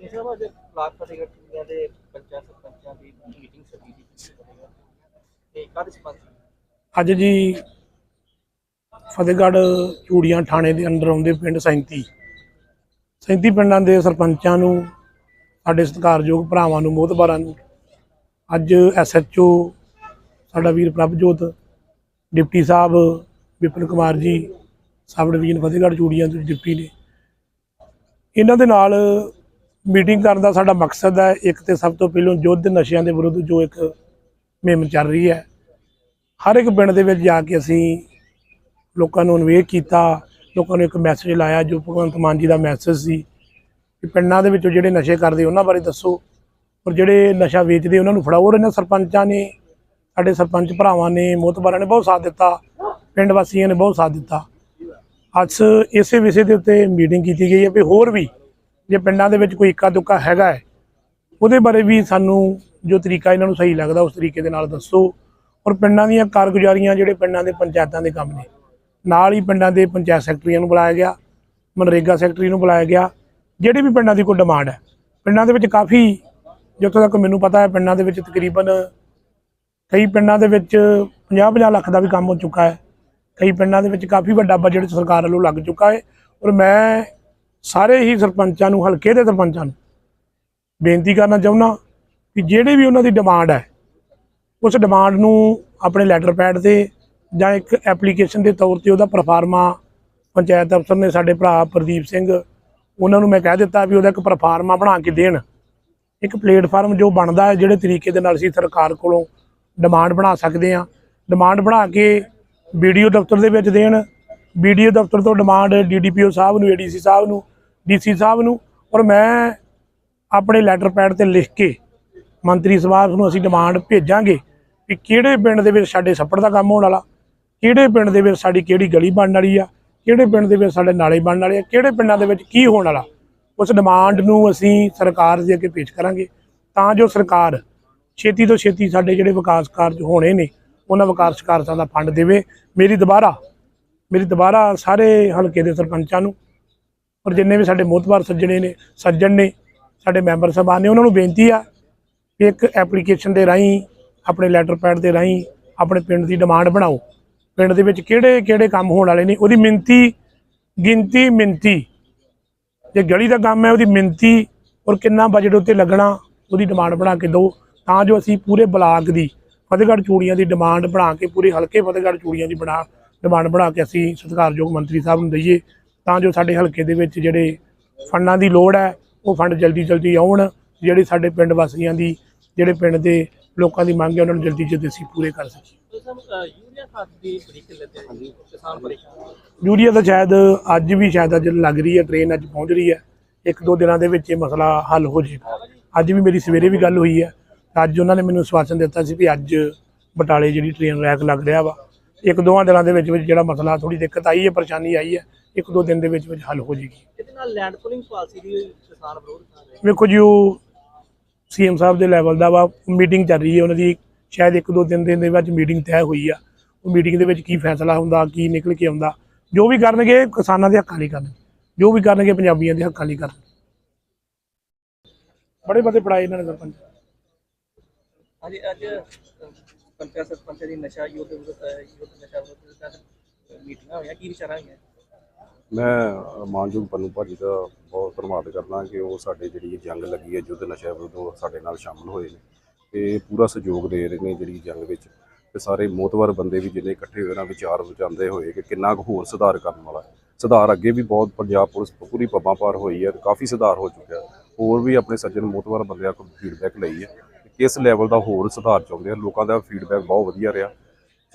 ਸਾਹਿਬ ਅੱਜ ਬਲਾਕ ਫਤਿਹਗੜ੍ਹ ਚੂੜੀਆਂ ਦੇ ਪੰਚਾਇਤ ਸਰਪੰਚਾਂ ਦੀ ਮੀਟਿੰਗ ਸੱਦੀ ਦੀ ਤੇ ਕਾਹਦੇ ਸੰਬੰਧ ਅੱਜ ਜੀ ਫਤਿਹਗੜ੍ਹ ਚੂੜੀਆਂ ਥਾਣੇ ਦੇ ਅੰਦਰ ਆਉਂਦੇ ਪਿੰਡ 37 37 ਪਿੰਡਾਂ ਦੇ ਸਰਪੰਚਾਂ ਨੂੰ, ਸਾਡੇ ਸਤਿਕਾਰਯੋਗ ਭਰਾਵਾਂ ਨੂੰ, ਮੋਹਤਬਾਰਾਂ ਨੂੰ, ਅੱਜ ਐਸਐਚਓ ਸਾਡਾ ਵੀਰ ਪ੍ਰਭਜੋਤ, ਡਿਪਟੀ ਸਾਹਿਬ ਵਿਪਨ ਕੁਮਾਰ ਜੀ ਸਬ ਡਿਵੀਜ਼ਨ ਫਤਿਹਗੜ੍ਹ ਚੂੜੀਆਂ ਦੇ ਡਿਪਟੀ ਨੇ। ਇਹਨਾਂ ਦੇ ਨਾਲ ਮੀਟਿੰਗ ਕਰਨ ਦਾ ਸਾਡਾ ਮਕਸਦ ਹੈ, ਇੱਕ ਤੇ ਸਭ ਤੋਂ ਪਹਿਲਾਂ ਯੁੱਧ ਨਸ਼ਿਆਂ ਦੇ ਵਿਰੁੱਧ ਜੋ ਇੱਕ ਮੁਹਿੰਮ ਚੱਲ ਰਹੀ ਹੈ, ਹਰ ਇੱਕ ਪਿੰਡ ਦੇ ਵਿੱਚ ਜਾ ਕੇ ਅਸੀਂ ਲੋਕਾਂ ਨੂੰ ਅਨਵੇਕ ਕੀਤਾ, ਲੋਕਾਂ ਨੂੰ ਇੱਕ ਮੈਸੇਜ ਲਾਇਆ ਜੋ ਭਗਵੰਤ ਮਾਨ ਜੀ ਦਾ ਮੈਸੇਜ ਸੀ ਕਿ ਪਿੰਡਾਂ ਦੇ ਵਿੱਚੋਂ ਜਿਹੜੇ ਨਸ਼ੇ ਕਰਦੇ ਉਹਨਾਂ ਬਾਰੇ ਦੱਸੋ, ਔਰ ਜਿਹੜੇ ਨਸ਼ਾ ਵੇਚਦੇ ਉਹਨਾਂ ਨੂੰ ਫੜਾਓ, ਔਰ ਇਹਨਾਂ ਸਰਪੰਚਾਂ ਨੇ, ਸਾਡੇ ਸਰਪੰਚ ਭਰਾਵਾਂ ਨੇ, ਮੋਤਬਾਰਾਂ ਨੇ ਬਹੁਤ ਸਾਥ ਦਿੱਤਾ, ਪਿੰਡ ਵਾਸੀਆਂ ਨੇ ਬਹੁਤ ਸਾਥ ਦਿੱਤਾ। ਅੱਜ ਇਸੇ ਵਿਸ਼ੇ ਦੇ ਉੱਤੇ ਮੀਟਿੰਗ ਕੀਤੀ ਗਈ ਹੈ ਵੀ ਹੋਰ ਵੀ ਜੇ ਪਿੰਡਾਂ ਦੇ ਵਿੱਚ ਕੋਈ ਇੱਕਾ ਦੁੱਕਾ ਹੈਗਾ ਹੈ, ਉਹਦੇ ਬਾਰੇ ਵੀ ਸਾਨੂੰ ਜੋ ਤਰੀਕਾ ਇਹਨਾਂ ਨੂੰ ਸਹੀ ਲੱਗਦਾ, ਉਸ ਤਰੀਕੇ ਦੇ ਨਾਲ ਦੱਸੋ। ਔਰ ਪਿੰਡਾਂ ਦੀਆਂ ਕਾਰਗੁਜ਼ਾਰੀਆਂ ਜਿਹੜੇ ਪਿੰਡਾਂ ਦੇ ਪੰਚਾਇਤਾਂ ਦੇ ਕੰਮ ਨੇ, ਨਾਲ ਹੀ ਪਿੰਡਾਂ ਦੇ ਪੰਚਾਇਤ ਸੈਕਟਰੀਆਂ ਨੂੰ ਬੁਲਾਇਆ ਗਿਆ, ਮਨਰੇਗਾ ਸੈਕਟਰੀ ਨੂੰ ਬੁਲਾਇਆ ਗਿਆ, ਜਿਹੜੇ ਵੀ ਪਿੰਡਾਂ ਦੀ ਕੋਈ ਡਿਮਾਂਡ ਹੈ। ਪਿੰਡਾਂ ਦੇ ਵਿੱਚ ਕਾਫੀ, ਜਿੱਥੋਂ ਤੱਕ ਮੈਨੂੰ ਪਤਾ ਹੈ, ਪਿੰਡਾਂ ਦੇ ਵਿੱਚ ਤਕਰੀਬਨ ਕਈ ਪਿੰਡਾਂ ਦੇ ਵਿੱਚ 50-50 ਲੱਖ ਦਾ ਵੀ ਕੰਮ ਹੋ ਚੁੱਕਾ ਹੈ। ਕਈ ਪਿੰਡਾਂ ਦੇ ਵਿੱਚ ਕਾਫੀ ਵੱਡਾ ਬਜਟ ਸਰਕਾਰ ਵੱਲੋਂ ਲੱਗ ਚੁੱਕਾ ਹੈ। ਔਰ ਮੈਂ ਸਾਰੇ ਹੀ ਸਰਪੰਚਾਂ ਨੂੰ, ਹਲਕੇ ਦੇ ਸਰਪੰਚਾਂ ਨੂੰ ਬੇਨਤੀ ਕਰਨਾ ਚਾਹੁੰਦਾ ਕਿ ਜਿਹੜੇ ਵੀ ਉਹਨਾਂ ਦੀ ਡਿਮਾਂਡ ਹੈ, ਉਸ ਡਿਮਾਂਡ ਨੂੰ ਆਪਣੇ ਲੈਟਰ ਪੈਡ ਤੇ ਜਾਂ ਇੱਕ ਐਪਲੀਕੇਸ਼ਨ ਦੇ ਤੌਰ ਤੇ ਉਹਦਾ ਪਰਫਾਰਮਾ ਪੰਚਾਇਤ ਅਫਸਰ ਨੇ ਸਾਡੇ ਭਰਾ ਪ੍ਰਦੀਪ ਸਿੰਘ, ਉਹਨਾਂ ਨੂੰ ਮੈਂ ਕਹਿ ਦਿੱਤਾ ਵੀ ਉਹਦਾ ਇੱਕ ਪਰਫਾਰਮਾ ਬਣਾ ਕੇ ਦੇਣ। ਇੱਕ ਪਲੇਟਫਾਰਮ ਜੋ ਬਣਦਾ ਹੈ, ਜਿਹੜੇ ਤਰੀਕੇ ਦੇ ਨਾਲ ਅਸੀਂ ਸਰਕਾਰ ਕੋਲੋਂ ਡਿਮਾਂਡ ਬਣਾ ਸਕਦੇ ਹਾਂ। ਡਿਮਾਂਡ ਬਣਾ ਕੇ ਵੀਡੀਓ ਦਫ਼ਤਰ ਦੇ ਵਿੱਚ ਦੇਣ। ਵੀਡੀਓ ਦਫ਼ਤਰ ਤੋਂ ਡਿਮਾਂਡ ਡੀਡੀਪੀਓ ਸਾਹਿਬ ਨੂੰ ਏਡੀਸੀ ਸਾਹਿਬ ਨੂੰ ਡੀਸੀ ਸਾਹਿਬ ਨੂੰ ਔਰ ਮੈਂ ਆਪਣੇ ਲੈਟਰ ਪੈਡ ਤੇ ਲਿਖ ਕੇ ਮੰਤਰੀ ਸਭਾ ਨੂੰ ਅਸੀਂ ਡਿਮਾਂਡ ਭੇਜਾਂਗੇ ਕਿ ਕਿਹੜੇ ਪਿੰਡ ਦੇ ਵਿੱਚ ਸਾਡੇ ਛੱਪੜ ਦਾ ਕੰਮ ਹੋਣ ਵਾਲਾ, ਕਿਹੜੇ ਪਿੰਡ ਦੇ ਵਿੱਚ ਸਾਡੀ ਕਿਹੜੀ ਗਲੀ ਬਣਨ ਵਾਲੀ ਆ, ਕਿਹੜੇ ਪਿੰਡ ਦੇ ਵਿੱਚ ਸਾਡੇ ਨਾਲੇ ਬਣਨ ਵਾਲੇ ਆ, ਕਿਹੜੇ ਪਿੰਡਾਂ ਦੇ ਵਿੱਚ ਕੀ ਹੋਣ ਵਾਲਾ। ਉਸ ਡਿਮਾਂਡ ਨੂੰ ਅਸੀਂ ਸਰਕਾਰ ਦੇ ਅੱਗੇ ਪੇਸ਼ ਕਰਾਂਗੇ ਤਾਂ ਜੋ ਸਰਕਾਰ ਛੇਤੀ ਤੋਂ ਛੇਤੀ ਸਾਡੇ ਜਿਹੜੇ ਵਿਕਾਸ ਕਾਰਜ ਹੋਣੇ ਨੇ, ਉਹਨਾਂ ਵਿਕਾਸ ਕਾਰਜਾਂ ਦਾ ਫੰਡ ਦੇਵੇ। ਮੇਰੀ ਦੁਬਾਰਾ ਮੇਰੀ ਦੁਬਾਰਾ ਸਾਰੇ ਹਲਕੇ ਦੇ ਸਰਪੰਚਾਂ ਨੂੰ ਔਰ ਜਿੰਨੇ ਵੀ ਸਾਡੇ ਮੋਤਬਾਰ ਸੱਜਣੇ ਨੇ, ਸੱਜਣ ਨੇ, ਸਾਡੇ ਮੈਂਬਰ ਸਾਹਿਬਾਨ ਨੇ, ਉਹਨਾਂ ਨੂੰ ਬੇਨਤੀ ਆ ਕਿ ਇੱਕ ਐਪਲੀਕੇਸ਼ਨ ਦੇ ਰਾਹੀਂ, ਆਪਣੇ ਲੈਟਰ ਪੈਡ ਦੇ ਰਾਹੀਂ ਆਪਣੇ ਪਿੰਡ ਦੀ ਡਿਮਾਂਡ ਬਣਾਓ। ਪਿੰਡ ਦੇ ਵਿੱਚ ਕਿਹੜੇ ਕਿਹੜੇ ਕੰਮ ਹੋਣ ਵਾਲੇ ਨੇ, ਉਹਦੀ ਮਿੰਤੀ ਗਿਣਤੀ ਮਿੰਤੀ ਜੇ ਗਲੀ ਦਾ ਕੰਮ ਹੈ, ਉਹਦੀ ਮਿੰਤੀ ਔਰ ਕਿੰਨਾ ਬਜਟ ਉੱਤੇ ਲੱਗਣਾ, ਉਹਦੀ ਡਿਮਾਂਡ ਬਣਾ ਕੇ ਦਿਓ। ਤਾਂ ਜੋ ਅਸੀਂ ਪੂਰੇ ਬਲਾਕ ਦੀ, ਫਤਿਹਗੜ੍ਹ ਚੂੜੀਆਂ ਦੀ ਡਿਮਾਂਡ ਬਣਾ ਕੇ, ਪੂਰੇ ਹਲਕੇ ਫਤਿਹਗੜ੍ਹ ਚੂੜੀਆਂ ਦੀ ਬਣਾ, ਡਿਮਾਂਡ ਬਣਾ ਕੇ ਅਸੀਂ ਸਤਿਕਾਰਯੋਗ ਮੰਤਰੀ ਸਾਹਿਬ ਨੂੰ ਦਈਏ। ਤਾਂ ਜੋ ਸਾਡੇ ਹਲਕੇ ਦੇ ਵਿੱਚ ਜਿਹੜੇ ਫੰਡਾਂ ਦੀ ਲੋੜ ਹੈ, ਉਹ ਫੰਡ ਜਲਦੀ ਜਲਦੀ ਆਉਣ, ਜਿਹੜੇ ਸਾਡੇ ਪਿੰਡ ਵਾਸੀਆਂ ਦੀ, ਜਿਹੜੇ ਪਿੰਡ ਦੇ ਲੋਕਾਂ ਦੀ ਮੰਗ ਹੈ, ਉਹਨਾਂ ਨੂੰ ਜਲਦੀ ਜਲਦੀ ਅਸੀਂ ਪੂਰੇ ਕਰ ਸਕੀਏ। ਯੂਰੀਆ ਤਾਂ ਸ਼ਾਇਦ ਅੱਜ ਵੀ ਸ਼ਾਇਦ ਅੱਜ ਲੱਗ ਰਹੀ ਹੈ ਟ੍ਰੇਨ ਅੱਜ ਪਹੁੰਚ ਰਹੀ ਹੈ। ਇੱਕ ਦੋ ਦਿਨਾਂ ਦੇ ਵਿੱਚ ਇਹ ਮਸਲਾ ਹੱਲ ਹੋ ਜਾਏਗਾ ਅੱਜ ਵੀ ਮੇਰੀ ਸਵੇਰੇ ਵੀ ਗੱਲ ਹੋਈ ਹੈ। ਅੱਜ ਉਹਨਾਂ ਨੇ ਮੈਨੂੰ ਸਵਾਸਨ ਦਿੱਤਾ ਸੀ ਵੀ ਅੱਜ ਬਟਾਲੇ ਜਿਹੜੀ ਟ੍ਰੇਨ ਰੈਕ ਲੱਗ ਰਿਹਾ ਵਾ ਇੱਕ ਦੋਵਾਂ ਦਿਨਾਂ ਦੇ ਵਿੱਚ ਵਿੱਚ ਜਿਹੜਾ ਮਸਲਾ ਥੋੜੀ ਦਿੱਕਤ ਆਈ ਹੈ ਪਰੇਸ਼ਾਨੀ ਆਈ ਹੈ ਇੱਕ ਦੋ ਦਿਨ ਦੇ ਵਿੱਚ ਵਿੱਚ ਹੱਲ ਹੋ ਜਾਏਗੀ। ਇਹਦੇ ਨਾਲ ਲੈਂਡ ਪੂਲਿੰਗ ਪਾਲਿਸੀ ਦੀ ਕਿਸਾਨ ਵਿਰੋਧ ਕਰ ਰਹੇ ਵੇਖੋ ਜੀ ਉਹ ਸੀਐਮ ਸਾਹਿਬ ਦੇ ਲੈਵਲ ਦਾ ਵਾ ਮੀਟਿੰਗ ਚੱਲ ਰਹੀ ਹੈ ਉਹਨਾਂ ਦੀ ਸ਼ਾਇਦ ਇੱਕ ਦੋ ਦਿਨ ਦੇ ਵਿੱਚ ਮੀਟਿੰਗ ਤੈਅ ਹੋਈ ਆ। ਉਹ ਮੀਟਿੰਗ ਦੇ ਵਿੱਚ ਕੀ ਫੈਸਲਾ ਹੁੰਦਾ ਕੀ ਨਿਕਲ ਕੇ ਆਉਂਦਾ ਜੋ ਵੀ ਕਰਨਗੇ ਕਿਸਾਨਾਂ ਦੇ ਹੱਕਾਂ ਲਈ ਕਰਨਗੇ ਜੋ ਵੀ ਕਰਨਗੇ ਪੰਜਾਬੀਆਂ ਦੇ ਹੱਕਾਂ ਲਈ ਕਰਨਗੇ। ਬੜੇ ਬੜੇ ਪੜਾਏ ਇਹਨਾਂ ਨੇ ਸਰਪੰਚ। ਹਾਂਜੀ ਅੱਜ ਪੰਚਾਇਤ ਸਰਪੰਚ ਦੀ ਨਸ਼ਾ ਯੁੱਧ ਯੁੱਧ ਨਸ਼ਾ ਵਿਰੁੱਧ ਮੀਟਿੰਗਾਂ ਹੋਈਆਂ, ਕੀ ਵਿਚਾਰਾਂ ਹੋਈਆਂ? ਮੈਂ ਮਾਨਯੋਗ ਪੰਨੂ ਭਾਜੀ ਦਾ ਬਹੁਤ ਧੰਨਵਾਦ ਕਰਦਾ ਕਿ ਉਹ ਸਾਡੇ ਜਿਹੜੀ ਜੰਗ ਲੱਗੀ ਹੈ, ਯੁੱਧ ਨਸ਼ਾ ਵਿਰੁੱਧ ਸਾਡੇ ਨਾਲ ਸ਼ਾਮਲ ਹੋਏ ਨੇ ਤੇ ਪੂਰਾ ਸਹਿਯੋਗ ਦੇ ਰਹੇ ਨੇ ਜਿਹੜੀ ਜੰਗ ਵਿੱਚ ਤੇ ਸਾਰੇ ਮੋਤਵਰ ਬੰਦੇ ਵੀ ਜਿੰਨੇ ਇਕੱਠੇ ਹੋਏ ਨਾ ਵਿਚਾਰ ਵਿਚਾਉਂਦੇ ਹੋਏ ਕਿ ਕਿੰਨਾ ਕੁ ਹੋਰ ਸੁਧਾਰ ਕਰਨ ਵਾਲਾ ਹੈ। ਸੁਧਾਰ ਅੱਗੇ ਵੀ ਬਹੁਤ ਪੰਜਾਬ ਪੁਲਿਸ ਪੂਰੀ ਪੱਬਾਂ ਪਾਰ ਹੋਈ ਹੈ ਤੇ ਕਾਫੀ ਸੁਧਾਰ ਹੋ ਚੁੱਕਿਆ। ਹੋਰ ਵੀ ਆਪਣੇ ਸੱਜਣ ਮੋਤਵਰ ਬੰਦਿਆਂ ਕੋਲ ਫੀਡਬੈਕ ਲਈ ਹੈ। ਕਿ ਲੈਵਲ ਦਾ ਹੋਰ ਸੁਧਾਰ ਚਾਹੁੰਦੇ ਆ ਲੋਕਾਂ ਦਾ ਫੀਡਬੈਕ ਬਹੁਤ ਵਧੀਆ ਰਿਹਾ।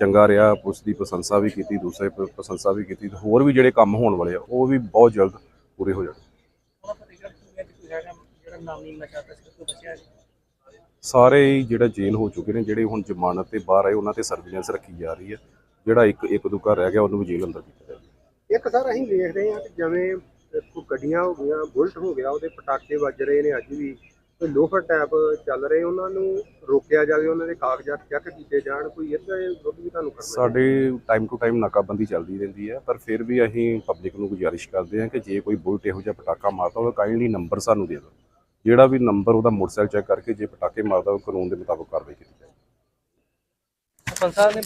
ਚੰਗਾ ਰਿਹਾ। ਪੁਲਿਸ ਦੀ ਪ੍ਰਸ਼ੰਸਾ ਵੀ ਕੀਤੀ, ਦੂਸਰੇ ਪ- ਪ੍ਰਸ਼ੰਸਾ ਵੀ ਕੀਤੀ। ਤੇ ਹੋਰ ਵੀ ਜਿਹੜੇ ਕੰਮ ਹੋਣ ਵਾਲੇ ਆ, ਉਹ ਵੀ ਬਹੁਤ ਜਲਦ ਪੂਰੇ ਹੋ ਜਾਣਗੇ ਸਾਰੇ ਹੀ ਜਿਹੜਾ ਜੇਲ੍ਹ ਹੋ ਚੁੱਕੇ ਨੇ, ਜਿਹੜੇ ਹੁਣ ਜ਼ਮਾਨਤ ਤੇ ਬਾਹਰ ਆਏ, ਉਹਨਾਂ ਤੇ ਸਰਵੇਲੈਂਸ ਰੱਖੀ ਜਾ ਰਹੀ ਹੈ। ਜਿਹੜਾ ਇੱਕ ਇੱਕ ਦੁੱਕਾ ਰਹਿ ਗਿਆ, ਉਹਨੂੰ ਵੀ ਜੇਲ੍ਹ ਅੰਦਰ ਕੀਤਾ ਜਾਵੇ। ਇੱਕ ਸਰ, ਅਸੀਂ ਵੇਖ ਹਾਂ ਕਿ ਜਿਵੇਂ ਕੋਈ ਗੱਡੀਆਂ ਹੋ ਗਈਆਂ, ਬੁਲਟ ਹੋ ਗਿਆ, ਉਹਦੇ ਪਟਾਕੇ ਵੱਜ ਰਹੇ ਨੇ ਅੱਜ ਵੀ। ਲੋਫਰ ਟੈਪ ਚੱਲ ਰਹੇ ਉਹਨਾਂ ਨੂੰ ਰੋਕਿਆ ਜਾਵੇ ਉਹਨਾਂ ਦੇ ਕਾਗਜ਼ਾਤ ਚੈੱਕ ਕੀਤੇ ਜਾਣ ਕੋਈ ਇੱਦਾਂ ਦੇ ਵਿਰੁੱਧ ਵੀ ਤੁਹਾਨੂੰ ਕਰਨਾ ਸਾਡੇ ਟਾਈਮ ਟੂ ਟਾਈਮ ਨਾਕਾਬੰਦੀ ਚੱਲਦੀ ਰਹਿੰਦੀ ਹੈ ਪਰ ਫਿਰ ਵੀ ਅਸੀਂ ਪਬਲਿਕ ਨੂੰ ਗੁਜ਼ਾਰਿਸ਼ ਕਰਦੇ ਹਾਂ ਕਿ ਜੇ ਕੋਈ ਬੁਲਟ ਇਹੋ ਜਿਹਾ ਪਟਾਕਾ ਮਾਰਦਾ ਹੋਵੇ ਕਾਈਂਡਲੀ ਨੰਬਰ ਸਾਨੂੰ ਦੇ ਦਿਓ। ਜਿਹੜਾ ਵੀ ਨੰਬਰ ਉਹਦਾ ਮੋਟਰਸਾਈਕਲ ਚੈੱਕ ਕਰਕੇ ਜੇ ਪਟਾਕੇ ਮਾਰਦਾ ਉਹ ਕਾਨੂੰਨ ਦੇ ਮੁਤਾਬਕ ਕਾਰਵਾਈ ਕੀਤੀ ਜਾਏ ਸਰਪੰਚ ਸਾਹਿਬ ਨੇ